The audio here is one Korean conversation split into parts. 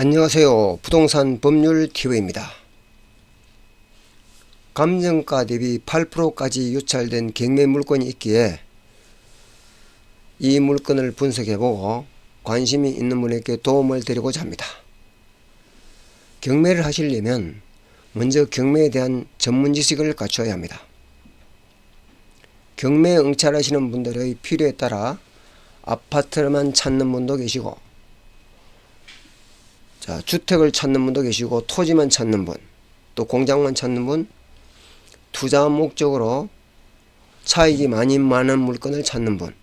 안녕하세요. 부동산 법률 TV입니다. 감정가 대비 8%까지 유찰된 경매 물건이 있기에 이 물건을 분석해보고 관심이 있는 분에게 도움을 드리고자 합니다. 경매를 하시려면 먼저 경매에 대한 전문 지식을 갖춰야 합니다. 경매에 응찰하시는 분들의 필요에 따라 아파트만 찾는 분도 계시고 자, 주택을 찾는 분도 계시고 토지만 찾는 분, 또 공장만 찾는 분, 투자 목적으로 차익이 많이 많은 물건을 찾는 분,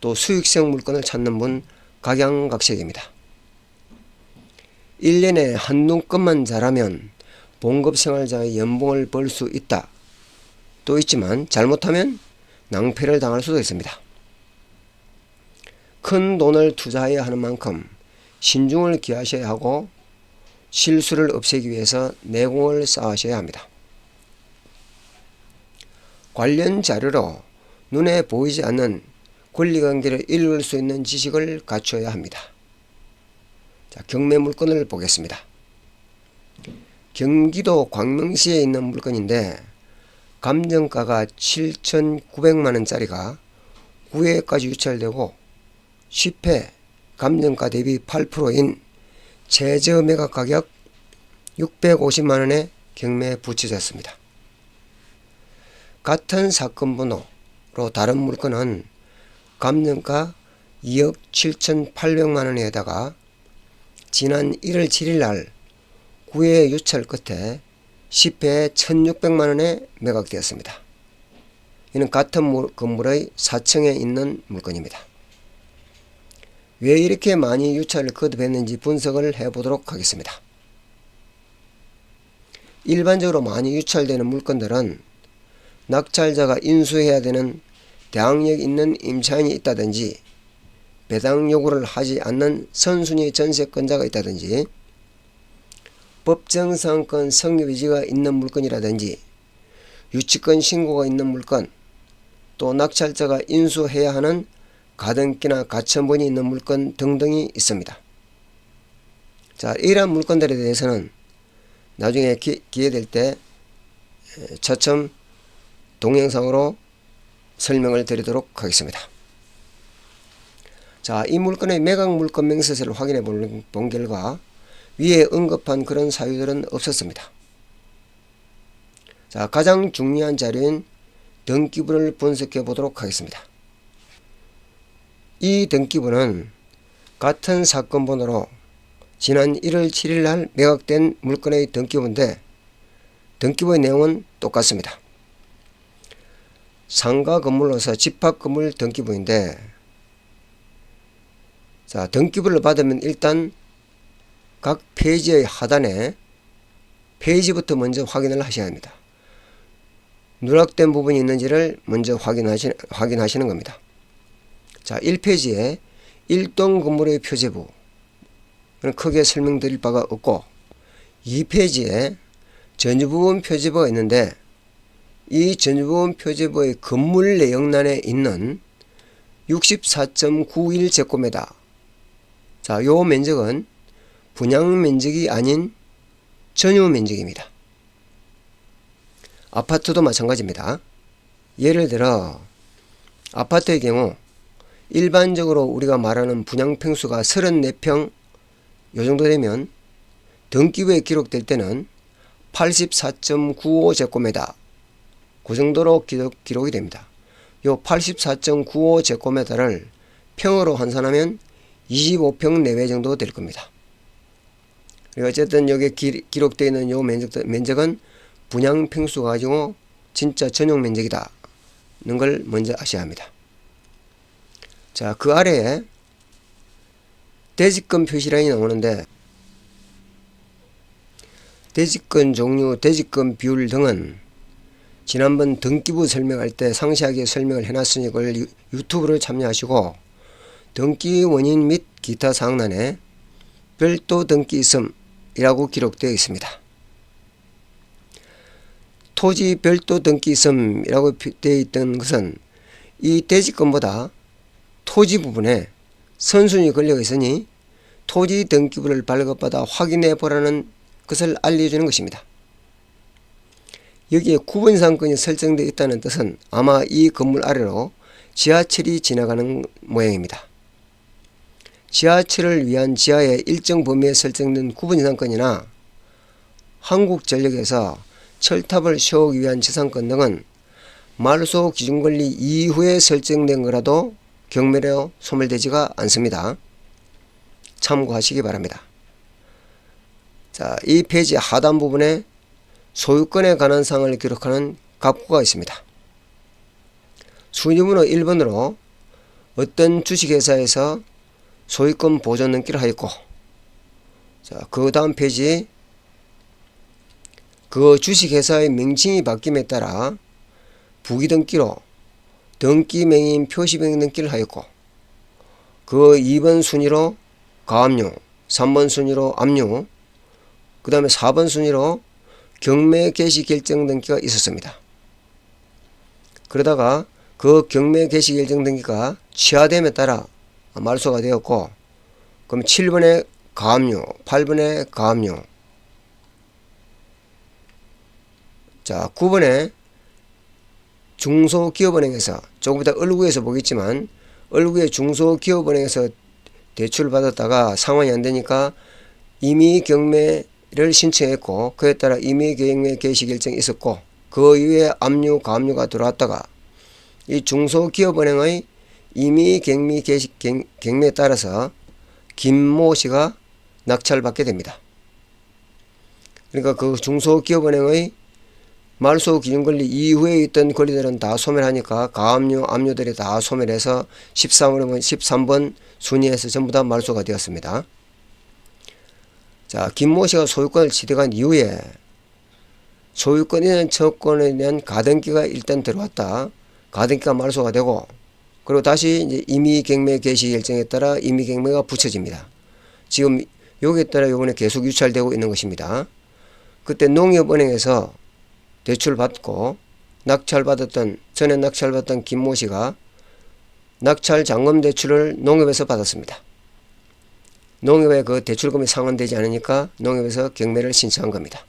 또 수익성 물건을 찾는 분 각양각색입니다. 1년에 한 눈금만 잘하면 봉급생활자의 연봉을 벌 수 있다. 또 있지만 잘못하면 낭패를 당할 수도 있습니다. 큰 돈을 투자해야 하는 만큼 신중을 기하셔야 하고 실수를 없애기 위해서 내공을 쌓으셔야 합니다. 관련 자료로 눈에 보이지 않는 권리관계를 읽을 수 있는 지식을 갖춰야 합니다. 자, 경매 물건을 보겠습니다. 경기도 광명시에 있는 물건인데 감정가가 7,900만원짜리가 9회까지 유찰되고 10회 감정가 대비 8%인 최저 매각 가격 650만 원에 경매에 붙여졌습니다. 같은 사건 번호로 다른 물건은 감정가 2억 7,800만 원에 다가 지난 1월 7일 날 9회 유찰 끝에 10회 1,600만 원에 매각되었습니다. 이는 같은 건물의 4층에 있는 물건입니다. 왜 이렇게 많이 유찰을 거듭했는지 분석을 해보도록 하겠습니다. 일반적으로 많이 유찰되는 물건들은 낙찰자가 인수해야 되는 대항력 있는 임차인이 있다든지 배당 요구를 하지 않는 선순위 전세권자가 있다든지 법정상권 성립 의지가 있는 물건이라든지 유치권 신고가 있는 물건 또 낙찰자가 인수해야 하는 가등기나 가천본이 있는 물건 등등이 있습니다. 자, 이러한 물건들에 대해서는 나중에 기, 회 될 때 차츰 동영상으로 설명을 드리도록 하겠습니다. 자, 이 물건의 매각 물건 명세서를 확인해 본 결과 위에 언급한 그런 사유들은 없었습니다. 자, 가장 중요한 자료인 등기부를 분석해 보도록 하겠습니다. 이 등기부는 같은 사건 번호로 지난 1월 7일 날 매각된 물건의 등기부인데 등기부의 내용은 똑같습니다. 상가 건물로서 집합 건물 등기부인데 자 등기부를 받으면 일단 각 페이지의 하단에 페이지부터 먼저 확인을 하셔야 합니다. 누락된 부분이 있는지를 먼저 확인하시, 확인하시는 겁니다. 자, 1페이지에 1동 건물의 표제부 크게 설명드릴 바가 없고 2페이지에 전유부분 표제부가 있는데 이 전유부분 표제부의 건물 내역란에 있는 64.91제곱미터 자, 요 면적은 분양 면적이 아닌 전유 면적입니다. 아파트도 마찬가지입니다. 예를 들어 아파트의 경우 일반적으로 우리가 말하는 분양평수가 34평 요 정도 되면 등기부에 기록될 때는 84.95제곱미터 그 정도로 기록, 기록이 됩니다. 요 84.95제곱미터를 평으로 환산하면 25평 내외 정도 될 겁니다. 어쨌든 여기 기, 기록되어 있는 요 면적, 면적은 분양 평수 가지고 진짜 전용 면적이다. 는걸 먼저 아셔야 합니다. 자, 그 아래에 대지권 표시라인이 나오는데 대지권 종류, 대지권 비율 등은 지난번 등기부 설명할 때 상세하게 설명을 해놨으니 그걸 유튜브를 참여하시고 등기 원인 및 기타 사항란에 별도 등기 있음이라고 기록되어 있습니다. 토지 별도 등기 있음이라고 되어 있던 것은 이 대지권보다 토지 부분에 선순위 걸려 있으니 토지 등기부를 발급받아 확인해 보라는 것을 알려주는 것입니다. 여기에 구분 상권이 설정되어 있다는 뜻은 아마 이 건물 아래로 지하철이 지나가는 모양입니다. 지하철을 위한 지하의 일정 범위에 설정된 구분 상권이나 한국전력에서 철탑을 세우기 위한 지상권 등은 말소 기준권리 이후에 설정된 거라도 경매로 소멸되지가 않습니다. 참고하시기 바랍니다. 자, 이 페이지 하단 부분에 소유권에 관한 사항을 기록하는 갑구가 있습니다. 순위번호 1번으로 어떤 주식회사에서 소유권 보존 등기를 하였고 자, 그 다음 페이지 그 주식회사의 명칭이 바뀜에 따라 부기 등기로 등기 명인 표시 명인 등기를 하였고 그 2번 순위로 가압류, 3번 순위로 압류, 그 다음에 4번 순위로 경매 개시 결정 등기가 있었습니다. 그러다가 그 경매 개시 결정 등기가 취하됨에 따라 말소가 되었고 그럼 7번에 가압류, 8번에 가압류 자 9번에 중소기업은행에서 조금 이따 얼구에서 보겠지만 얼구의 중소기업은행에서 대출을 받았다가 상환이 안 되니까 이미 경매를 신청했고 그에 따라 이미 경매 개시 결정이 있었고 그 이후에 압류 가압류가 들어왔다가 이 중소기업은행의 이미 경미 개시 경, 경매에 따라서 김모 씨가 낙찰받게 됩니다. 그러니까 그 중소기업은행의 말소 기준권리 이후에 있던 권리들은 다 소멸하니까 가압류, 압류들이 다 소멸해서 13번, 13번 순위에서 전부 다 말소가 되었습니다. 자, 김모 씨가 소유권을 취득한 이후에 소유권에 대한 처권에 대한 가등기가 일단 들어왔다. 가등기가 말소가 되고 그리고 다시 이제 임의경매 개시 결정에 따라 임의경매가 붙여집니다. 지금 여기에 따라 요번에 계속 유찰되고 있는 것입니다. 그때 농협은행에서 대출 받고 낙찰받았던 전에 낙찰받던 김모 씨가 낙찰 잔금 대출을 농협에서 받았습니다. 농협의 그 대출금이 상환되지 않으니까 농협에서 경매를 신청한 겁니다.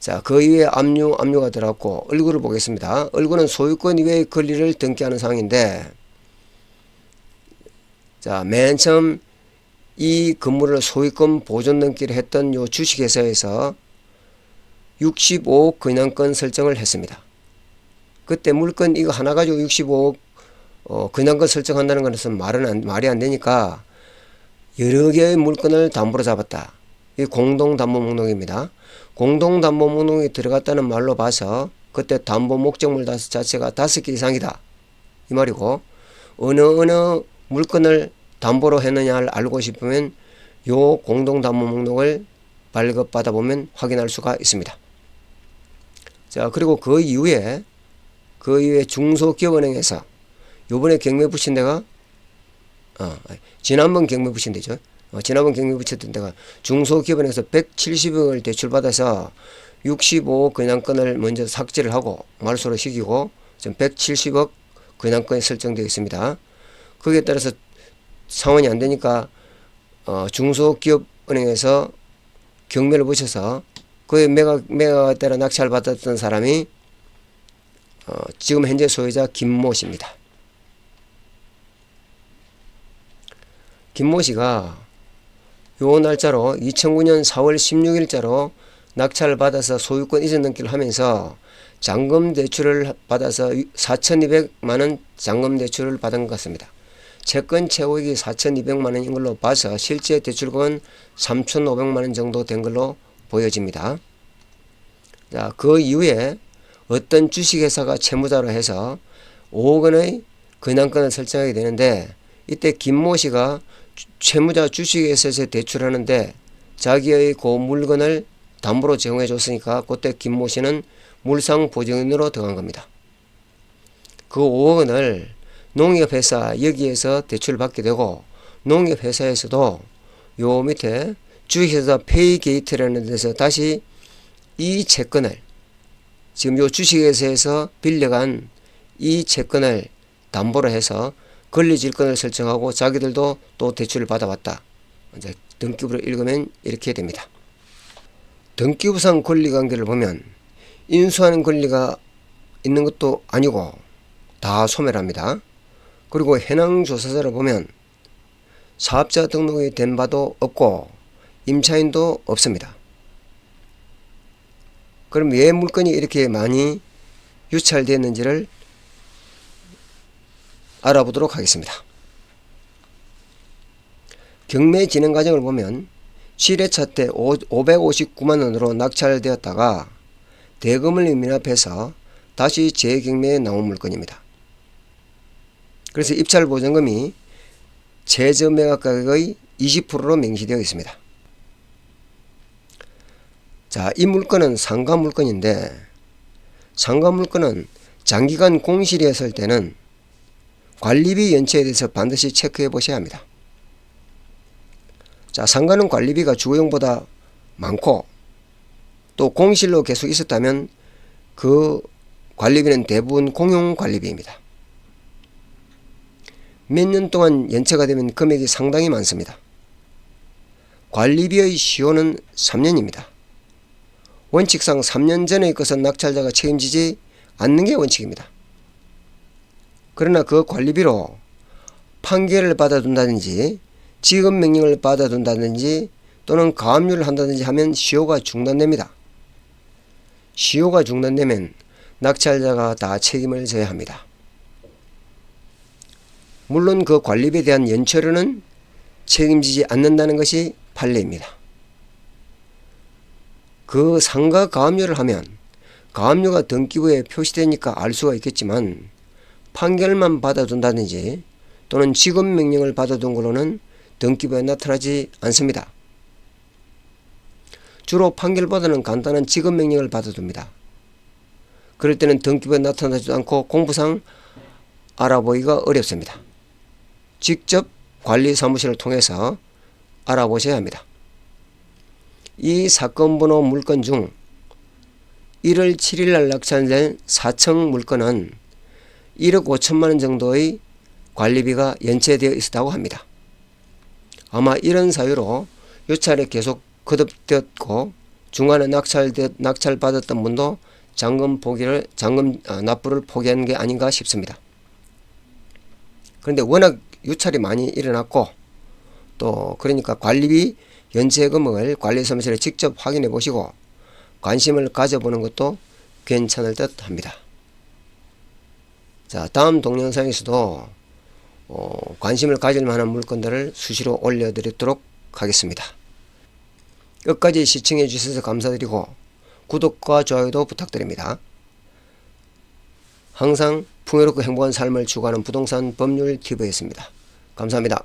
자, 그 이후에 압류, 압류가 들어갔고 얼굴을 보겠습니다. 얼굴은 소유권 이외의 권리를 등기하는 상황인데 자, 맨 처음 이 건물을 소유권 보존 등기를 했던 요 주식회사에서 65억 근양권 설정을 했습니다. 그때 물건 이거 하나 가지고 65억 어, 근양권 설정한다는 것은 말은 안, 말이 안 되니까 여러 개의 물건을 담보로 잡았다. 이 공동 담보 목록입니다. 공동 담보 목록에 들어갔다는 말로 봐서 그때 담보 목적물 자체가 다섯 개 이상이다. 이 말이고 어느 어느 물건을 담보로 했느냐를 알고 싶으면 요 공동 담보 목록을 발급받아 보면 확인할 수가 있습니다. 자, 그리고 그 이후에, 그 이후에 중소기업은행에서 요번에 경매 붙인 데가, 어, 지난번 경매 붙인 데죠. 어, 지난번 경매 붙였던 데가 중소기업은행에서 170억을 대출받아서 65억 근양권을 먼저 삭제를 하고 말소를 시키고 지금 170억 근양권이 설정되어 있습니다. 거기에 따라서 상환이 안 되니까 어, 중소기업은행에서 경매를 붙여서 그에 매각, 매각에 따라 낙찰 받았던 사람이 어, 지금 현재 소유자 김모 씨입니다. 김모 씨가 요 날짜로 2009년 4월 16일자로 낙찰을 받아서 소유권 이전 등기를 하면서 잔금 대출을 받아서 4,200만 원 잔금 대출을 받은 것 같습니다. 채권 채무액이 4,200만 원인 걸로 봐서 실제 대출금은 3,500만 원 정도 된 걸로 보여집니다. 자, 그 이후에 어떤 주식회사가 채무자로 해서 5억 원의 근황권을 설정하게 되는데 이때 김모 씨가 채무자 주식회사에서 대출하는데 자기의 그 물건을 담보로 제공해 줬으니까 그때 김모 씨는 물상 보증인으로 들어간 겁니다. 그 5억 원을 농협회사 여기에서 대출을 받게 되고 농협회사에서도 요 밑에 주식회사 페이게이트라는 데서 다시 이 채권을 지금 요 주식회사에서 빌려간 이 채권을 담보로 해서 권리질권을 설정하고 자기들도 또 대출을 받아왔다. 이제 등기부를 읽으면 이렇게 됩니다. 등기부상 권리관계를 보면 인수하는 권리가 있는 것도 아니고 다 소멸합니다. 그리고 해당 조사서를 보면 사업자 등록이 된 바도 없고 임차인도 없습니다. 그럼 왜 물건이 이렇게 많이 유찰되었는지를 알아보도록 하겠습니다. 경매 진행 과정을 보면 7회차 때 559만 원으로 낙찰되었다가 대금을 미납해서 다시 재경매에 나온 물건입니다. 그래서 입찰 보증금이 최저 매각 가격의 20%로 명시되어 있습니다. 자, 이 물건은 상가 물건인데 상가 물건은 장기간 공실에 설 때는 관리비 연체에 대해서 반드시 체크해 보셔야 합니다. 자, 상가는 관리비가 주거용보다 많고 또 공실로 계속 있었다면 그 관리비는 대부분 공용 관리비입니다. 몇 년 동안 연체가 되면 금액이 상당히 많습니다. 관리비의 시효는 3년입니다. 원칙상 3년 전의 것은 낙찰자가 책임지지 않는 게 원칙입니다. 그러나 그 관리비로 판결을 받아둔다든지 지급 명령을 받아둔다든지 또는 가압류를 한다든지 하면 시효가 중단됩니다. 시효가 중단되면 낙찰자가 다 책임을 져야 합니다. 물론 그 관리비에 대한 연체료는 책임지지 않는다는 것이 판례입니다. 그 상가 가압류를 하면 가압류가 등기부에 표시되니까 알 수가 있겠지만 판결만 받아둔다든지 또는 지급 명령을 받아둔 걸로는 등기부에 나타나지 않습니다. 주로 판결보다는 간단한 지급 명령을 받아둡니다. 그럴 때는 등기부에 나타나지도 않고 공부상 알아보기가 어렵습니다. 직접 관리 사무실을 통해서 알아보셔야 합니다. 이 사건 번호 물건 중 1월 7일 날 낙찰된 4층 물건은 1억 5천만 원 정도의 관리비가 연체되어 있었다고 합니다. 아마 이런 사유로 유찰에 계속 거듭되었고 중간에 낙찰 낙찰받았던 분도 잔금 포기를 잔금 아, 납부를 포기한 게 아닌가 싶습니다. 그런데 워낙 유찰이 많이 일어났고 또 그러니까 관리비 연체 금액을 관리사무실에 직접 확인해 보시고 관심을 가져보는 것도 괜찮을 듯 합니다. 자, 다음 동영상에서도 어, 관심을 가질 만한 물건들을 수시로 올려드리도록 하겠습니다. 끝까지 시청해 주셔서 감사드리고 구독과 좋아요도 부탁드립니다. 항상 풍요롭고 행복한 삶을 추구하는 부동산 법률 TV였습니다. 감사합니다.